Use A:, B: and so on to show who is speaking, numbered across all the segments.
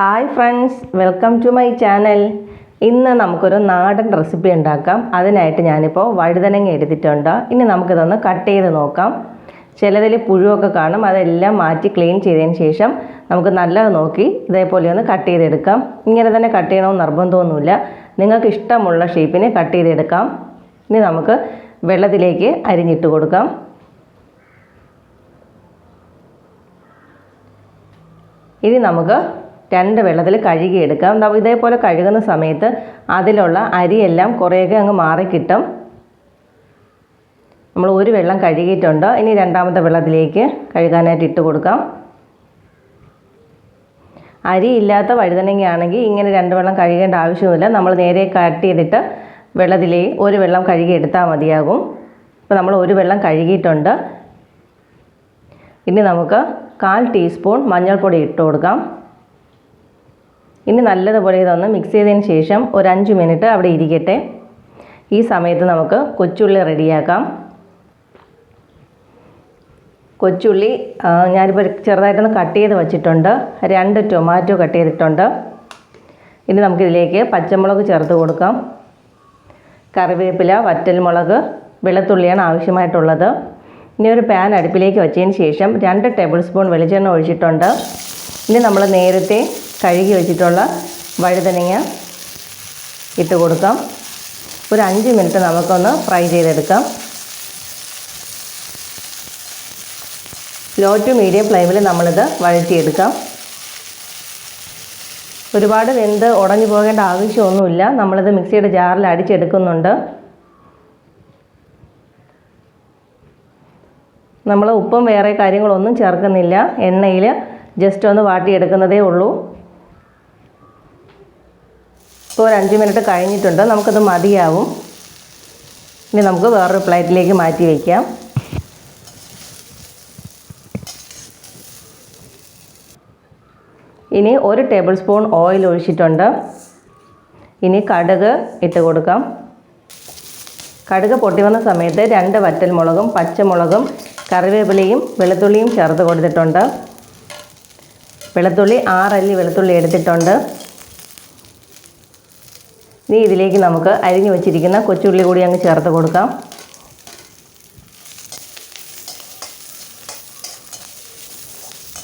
A: Hi friends welcome to my channel ഇന്ന് നമുക്കൊരു നാടൻ റെസിപ്പി ഉണ്ടാക്കാം. അതിനായിട്ട് ഞാനിപ്പോൾ വഴുതനങ്ങ എടുത്തിട്ടുണ്ട്. ഇനി നമുക്കിതൊന്ന് കട്ട് ചെയ്ത് നോക്കാം. ചിലതിൽ പുഴുവൊക്കെ കാണും. അതെല്ലാം മാറ്റി ക്ലീൻ ചെയ്തതിന് ശേഷം നമുക്ക് നല്ലത് നോക്കി ഇതേപോലെ ഒന്ന് കട്ട് ചെയ്തെടുക്കാം. ഇങ്ങനെ തന്നെ കട്ട് ചെയ്യണമെന്ന് നിർബന്ധമൊന്നുമില്ല. നിങ്ങൾക്ക് ഇഷ്ടമുള്ള ഷേപ്പിന് കട്ട് ചെയ്തെടുക്കാം. ഇനി നമുക്ക് വെള്ളത്തിലേക്ക് അരിഞ്ഞിട്ട് കൊടുക്കാം. ഇനി നമുക്ക് രണ്ട് വെള്ളത്തിൽ കഴുകിയെടുക്കാം ഇതേപോലെ കഴുകുന്ന സമയത്ത് അതിലുള്ള അരിയെല്ലാം കുറേയൊക്കെ അങ്ങ് മാറിക്കിട്ടും നമ്മൾ ഒരു വെള്ളം കഴുകിയിട്ടുണ്ട്. ഇനി രണ്ടാമത്തെ വെള്ളത്തിലേക്ക് കഴുകാനായിട്ട് ഇട്ട് കൊടുക്കാം. അരി ഇല്ലാത്ത വഴുതനങ്ങയാണെങ്കിൽ ഇങ്ങനെ രണ്ട് വെള്ളം കഴുകേണ്ട ആവശ്യമില്ല നമ്മൾ നേരെ കട്ട് ചെയ്തിട്ട് വെള്ളത്തിലേ ഒരു വെള്ളം കഴുകി എടുത്താൽ മതിയാകും. ഇപ്പോൾ നമ്മൾ ഒരു വെള്ളം കഴുകിയിട്ടുണ്ട്. ഇനി നമുക്ക് കാൽ ടീസ്പൂൺ മഞ്ഞൾപ്പൊടി ഇട്ട് കൊടുക്കാം. ഇനി നല്ലതുപോലെ ഇതൊന്ന് മിക്സ് ചെയ്തതിന് ശേഷം ഒരു അഞ്ച് മിനിറ്റ് അവിടെ ഇരിക്കട്ടെ. ഈ സമയത്ത് നമുക്ക് കൊച്ചുള്ളി റെഡിയാക്കാം കൊച്ചുള്ളി ഞാനിപ്പോൾ ചെറുതായിട്ടൊന്ന് കട്ട് ചെയ്ത് വച്ചിട്ടുണ്ട്. രണ്ട് ടൊമാറ്റോ കട്ട് ചെയ്തിട്ടുണ്ട്. ഇനി നമുക്കിതിലേക്ക് പച്ചമുളക് ചേർത്ത് കൊടുക്കാം. കറിവേപ്പില വറ്റൽമുളക് വെളുത്തുള്ളിയാണ് ആവശ്യമായിട്ടുള്ളത്. ഇനി ഒരു പാൻ അടുപ്പിലേക്ക് വെച്ചതിന് ശേഷം രണ്ട് ടേബിൾ സ്പൂൺ വെളിച്ചെണ്ണ ഒഴിച്ചിട്ടുണ്ട്. ഇനി നമ്മൾ നേരത്തെ കഴുകി വെച്ചിട്ടുള്ള വഴുതനങ്ങ ഇട്ട് കൊടുക്കാം. ഒരു അഞ്ച് മിനിറ്റ് നമുക്കൊന്ന് ഫ്രൈ ചെയ്തെടുക്കാം. ലോ ടു മീഡിയം ഫ്ലെയിമിൽ നമ്മളിത് വഴറ്റിയെടുക്കാം. ഒരുപാട് വെന്ത് ഉടഞ്ഞു പോകേണ്ട ആവശ്യമൊന്നുമില്ല. നമ്മളിത് മിക്സിയുടെ ജാറിൽ അടിച്ചെടുക്കുന്നുണ്ട്. നമ്മൾ ഉപ്പും വേറെ കാര്യങ്ങളൊന്നും ചേർക്കുന്നില്ല. എണ്ണയിൽ ജസ്റ്റ് ഒന്ന് വാട്ടിയെടുക്കുന്നതേ ഉള്ളൂ. ഇപ്പോൾ ഒരു അഞ്ച് മിനിറ്റ് കഴിഞ്ഞിട്ടുണ്ട്. നമുക്കത് മതിയാവും. ഇനി നമുക്ക് വേറൊരു പ്ലേറ്റിലേക്ക് മാറ്റി വയ്ക്കാം ഇനി ഒരു ടേബിൾ സ്പൂൺ ഓയിൽ ഒഴിച്ചിട്ടുണ്ട്. ഇനി കടുക് ഇട്ട് കൊടുക്കാം. കടുക് പൊട്ടി വന്ന സമയത്ത് രണ്ട് വറ്റൽമുളകും പച്ചമുളകും കറിവേപ്പിലയും വെളുത്തുള്ളിയും ചേർത്ത് കൊടുത്തിട്ടുണ്ട്. വെളുത്തുള്ളി ആറല്ലി വെളുത്തുള്ളി എടുത്തിട്ടുണ്ട്. ഇനി ഇതിലേക്ക് നമുക്ക് അരിഞ്ഞു വെച്ചിരിക്കുന്ന കൊച്ചുള്ളി കൂടി അങ്ങ് ചേർത്ത് കൊടുക്കാം.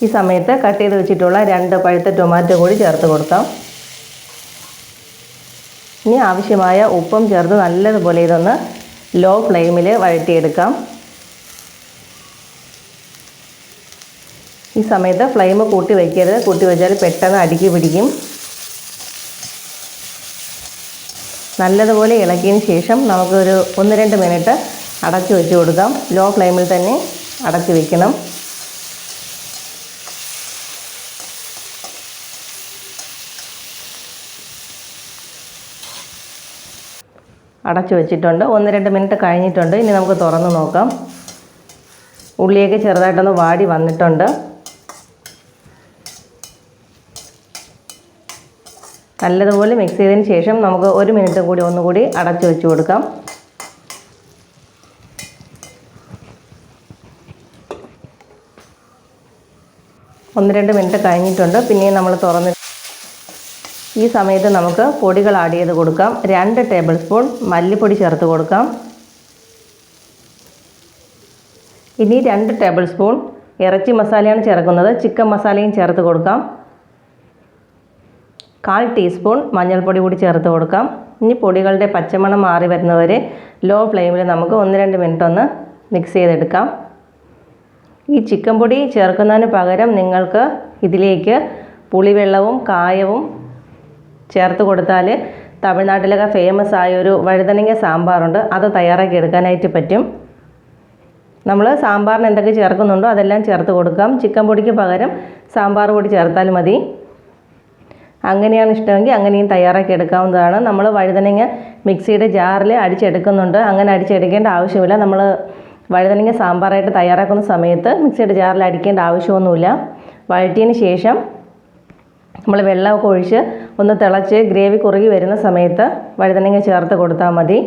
A: ഈ സമയത്ത് കട്ട് ചെയ്ത് വെച്ചിട്ടുള്ള രണ്ട് പഴുത്ത ടൊമാറ്റോ കൂടി ചേർത്ത് കൊടുക്കാം. ഇനി ആവശ്യമായ ഉപ്പും ചേർത്ത് നല്ലതുപോലെ ഇതൊന്ന് ലോ ഫ്ലെയിമിൽ വഴറ്റിയെടുക്കാം. ഈ സമയത്ത് ഫ്ലെയിം കൂട്ടി വയ്ക്കരുത് കൂട്ടി വെച്ചാൽ പെട്ടെന്ന് അടുക്കി പിടിക്കും. നല്ലതുപോലെ ഇളക്കിയതിന് ശേഷം നമുക്കൊരു ഒന്ന് രണ്ട് മിനിറ്റ് അടച്ചു വെച്ച് കൊടുക്കാം. ലോ ഫ്ലെയിമിൽ തന്നെ അടച്ചു വെക്കണം. അടച്ചു വെച്ചിട്ടുണ്ട്. ഒന്ന് രണ്ട് മിനിറ്റ് കഴിഞ്ഞിട്ടുണ്ട്. ഇനി നമുക്ക് തുറന്ന് നോക്കാം. ഉള്ളിയൊക്കെ ചെറുതായിട്ടൊന്ന് വാടി വന്നിട്ടുണ്ട്. നല്ലതുപോലെ മിക്സ് ചെയ്തതിന് ശേഷം നമുക്ക് ഒരു മിനിറ്റ് കൂടി ഒന്നുകൂടി അടച്ചു വെച്ച് കൊടുക്കാം. ഒന്ന് രണ്ട് മിനിറ്റ് കഴിഞ്ഞിട്ടുണ്ട്. പിന്നെയും നമ്മൾ തുറന്ന് ഈ സമയത്ത് നമുക്ക് പൊടികൾ ആഡ് ചെയ്ത് കൊടുക്കാം. രണ്ട് ടേബിൾ സ്പൂൺ മല്ലിപ്പൊടി ചേർത്ത് കൊടുക്കാം. ഇനി രണ്ട് ടേബിൾ സ്പൂൺ ഇറച്ചി മസാലയാണ് ചേർക്കുന്നത്. ചിക്കൻ മസാലയും ചേർത്ത് കൊടുക്കാം. കാൽ ടീസ്പൂൺ മഞ്ഞൾപ്പൊടി കൂടി ചേർത്ത് കൊടുക്കാം. ഇനി പൊടികളുടെ പച്ചമണം മാറി വരുന്നവരെ ലോ ഫ്ലെയിമിൽ നമുക്ക് ഒന്ന് രണ്ട് മിനിറ്റ് ഒന്ന് മിക്സ് ചെയ്തെടുക്കാം. ഈ ചിക്കൻ പൊടി ചേർക്കുന്നതിന് പകരം നിങ്ങൾക്ക് ഇതിലേക്ക് പുളിവെള്ളവും കായവും ചേർത്ത് കൊടുത്താൽ തമിഴ്നാട്ടിലൊക്കെ ഫേമസ് ആയ ഒരു വഴുതനങ്ങ സാമ്പാറുണ്ട്. അത് തയ്യാറാക്കി എടുക്കാനായിട്ട് പറ്റും. നമ്മൾ സാമ്പാറിന് എന്തൊക്കെ ചേർക്കുന്നുണ്ടോ അതെല്ലാം ചേർത്ത് കൊടുക്കാം. ചിക്കൻ പൊടിക്ക് പകരം സാമ്പാർ പൊടി ചേർത്താൽ മതി. അങ്ങനെയാണ് ഇഷ്ടമെങ്കിൽ അങ്ങനെയും തയ്യാറാക്കി എടുക്കാവുന്നതാണ്. നമ്മൾ വഴുതനങ്ങ മിക്സിയുടെ ജാറിൽ അടിച്ചെടുക്കുന്നുണ്ട്. അങ്ങനെ അടിച്ചെടുക്കേണ്ട ആവശ്യമില്ല. നമ്മൾ വഴുതനങ്ങ സാമ്പാറായിട്ട് തയ്യാറാക്കുന്ന സമയത്ത് മിക്സിയുടെ ജാറിൽ അടിക്കേണ്ട ആവശ്യമൊന്നുമില്ല. വഴറ്റിയതിന് ശേഷം നമ്മൾ വെള്ളമൊക്കെ ഒഴിച്ച് ഒന്ന് തിളച്ച് ഗ്രേവി കുറുകി വരുന്ന സമയത്ത് വഴുതനങ്ങ ചേർത്ത് കൊടുത്താൽ മതി.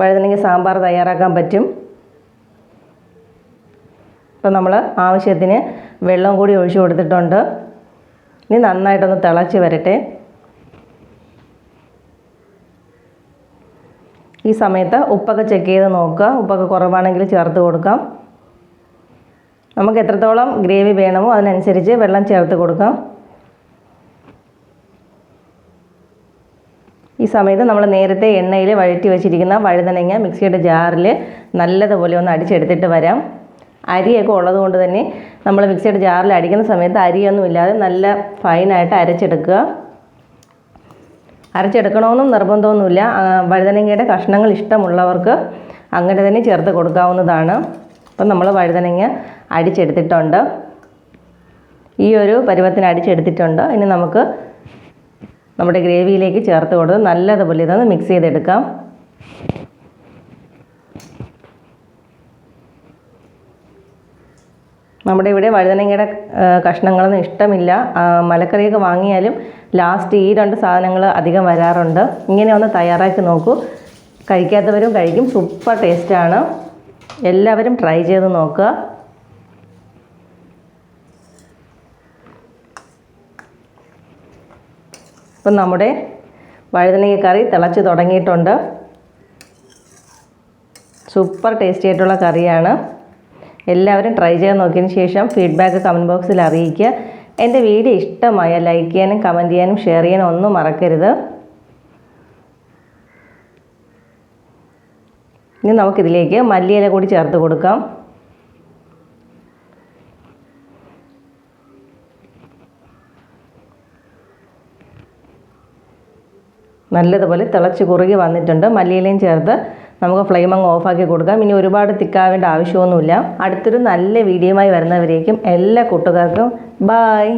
A: വഴുതനങ്ങ സാമ്പാർ തയ്യാറാക്കാൻ പറ്റും. ഇപ്പം നമ്മൾ ആവശ്യത്തിന് വെള്ളം കൂടി ഒഴിച്ചു കൊടുത്തിട്ടുണ്ട്. ഇനി നന്നായിട്ടൊന്ന് തിളച്ച് വരട്ടെ. ഈ സമയത്ത് ഉപ്പൊക്കെ ചെക്ക് ചെയ്ത് നോക്കുക. ഉപ്പൊക്കെ കുറവാണെങ്കിൽ ചേർത്ത് കൊടുക്കാം. നമുക്ക് എത്രത്തോളം ഗ്രേവി വേണമോ അതിനനുസരിച്ച് വെള്ളം ചേർത്ത് കൊടുക്കാം. ഈ സമയത്ത് നമ്മൾ നേരത്തെ എണ്ണയിൽ വഴറ്റി വെച്ചിരിക്കുന്ന വഴുതനങ്ങ മിക്സിയുടെ ജാറിൽ നല്ലതുപോലെ ഒന്ന് അടിച്ചെടുത്തിട്ട് വരാം. അരിയൊക്കെ ഉള്ളതുകൊണ്ട് തന്നെ നമ്മൾ മിക്സിയുടെ ജാറിൽ അടിക്കുന്ന സമയത്ത് അരിയൊന്നും ഇല്ലാതെ നല്ല ഫൈനായിട്ട് അരച്ചെടുക്കുക. അരച്ചെടുക്കണമെന്നും നിർബന്ധമൊന്നുമില്ല വഴുതനങ്ങയുടെ കഷ്ണങ്ങൾ ഇഷ്ടമുള്ളവർക്ക് അങ്ങനെ തന്നെ ചേർത്ത് കൊടുക്കാവുന്നതാണ്. അപ്പം നമ്മൾ വഴുതനങ്ങ അടിച്ചെടുത്തിട്ടുണ്ട്. ഈ ഒരു പരുവത്തിന് അടിച്ചെടുത്തിട്ടുണ്ട്. ഇനി നമുക്ക് നമ്മുടെ ഗ്രേവിയിലേക്ക് ചേർത്ത് കൊടുത്ത് നല്ലതുപോലെ ഇതൊന്ന് മിക്സ് ചെയ്തെടുക്കാം. നമ്മുടെ ഇവിടെ വഴുതനങ്ങയുടെ കഷ്ണങ്ങളൊന്നും ഇഷ്ടമില്ല. മലക്കറിയൊക്കെ വാങ്ങിയാലും ലാസ്റ്റ് ഈ രണ്ട് സാധനങ്ങൾ അധികം വരാറുണ്ട്. ഇങ്ങനെ ഒന്ന് തയ്യാറാക്കി നോക്കൂ. കഴിക്കാത്തവരും കഴിക്കും. സൂപ്പർ ടേസ്റ്റാണ് എല്ലാവരും ട്രൈ ചെയ്ത് നോക്കുക. ഇപ്പം നമ്മുടെ വഴുതനങ്ങ കറി തിളച്ച് തുടങ്ങിയിട്ടുണ്ട്. സൂപ്പർ ടേസ്റ്റി ആയിട്ടുള്ള കറിയാണ്. എല്ലാവരും ട്രൈ ചെയ്ത് നോക്കിയതിന് ശേഷം ഫീഡ്ബാക്ക് കമന്റ് ബോക്സിൽ അറിയിക്കുക. എന്റെ വീഡിയോ ഇഷ്ടമായ ലൈക്ക് ചെയ്യാനും കമന്റ് ചെയ്യാനും ഷെയർ ചെയ്യാനും ഒന്നും മറക്കരുത്. ഇനി നമുക്കിതിലേക്ക് മല്ലിയില കൂടി ചേർത്ത് കൊടുക്കാം. നല്ലതുപോലെ തിളച്ച് കുറുകി വന്നിട്ടുണ്ട് മല്ലിയിലയും ചേർത്ത് നമുക്ക് ഫ്ലെയിം അങ്ങ് ഓഫാക്കി കൊടുക്കാം. ഇനി ഒരുപാട് തിക്കാവേണ്ട ആവശ്യമൊന്നുമില്ല. അടുത്തൊരു നല്ല വീഡിയോയുമായി വരുന്നവരേക്കും എല്ലാ കൂട്ടുകാർക്കും ബായ്